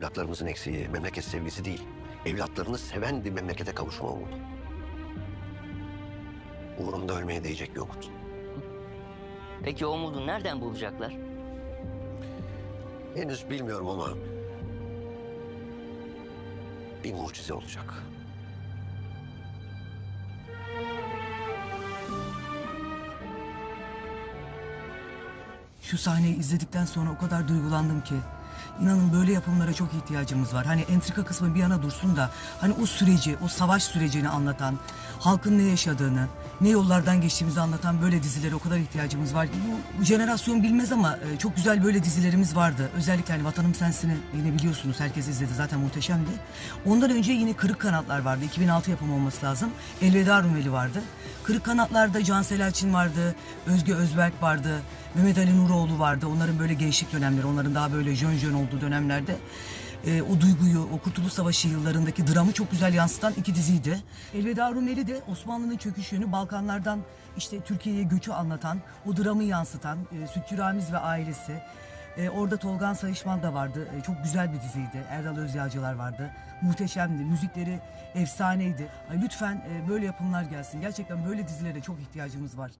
Evlatlarımızın eksiği memleket sevgisi değil. Evlatlarını seven bir memlekete kavuşma umudu. Uğrunda ölmeye değecek bir umut. Peki o umudu nereden bulacaklar? Henüz bilmiyorum ama... ...bir mucize olacak. Şu sahneyi izledikten sonra o kadar duygulandım ki. İnanın böyle yapımlara çok ihtiyacımız var. Hani entrika kısmı bir yana dursun da hani o süreci, o savaş sürecini anlatan, halkın ne yaşadığını, ne yollardan geçtiğimizi anlatan böyle dizilere o kadar ihtiyacımız var. ki. Bu, jenerasyon bilmez ama e, çok güzel böyle dizilerimiz vardı. Özellikle hani Vatanım Sensin'i yine biliyorsunuz herkes izledi zaten muhteşemdi. Ondan önce yine Kırık Kanatlar vardı. 2006 yapımı olması lazım. Elveda Rumeli vardı. Kırık Kanatlar'da Cansel Elçin vardı, Özge Özberk vardı, Mehmet Ali Nuroğlu vardı. Onların böyle gençlik dönemleri, onların daha böyle jön jön olduğu dönemlerde e, o duyguyu, o Kurtuluş Savaşı yıllarındaki dramı çok güzel yansıtan iki diziydi. Elveda Rumeli de Osmanlı'nın çöküşünü Balkanlardan işte Türkiye'ye göçü anlatan, o dramı yansıtan e, Sütçü Ramiz ve ailesi. E, orada Tolgan Sayışman da vardı. E, çok güzel bir diziydi. Erdal Özyağcılar vardı. Muhteşemdi. Müzikleri efsaneydi. Ay, lütfen e, böyle yapımlar gelsin. Gerçekten böyle dizilere çok ihtiyacımız var.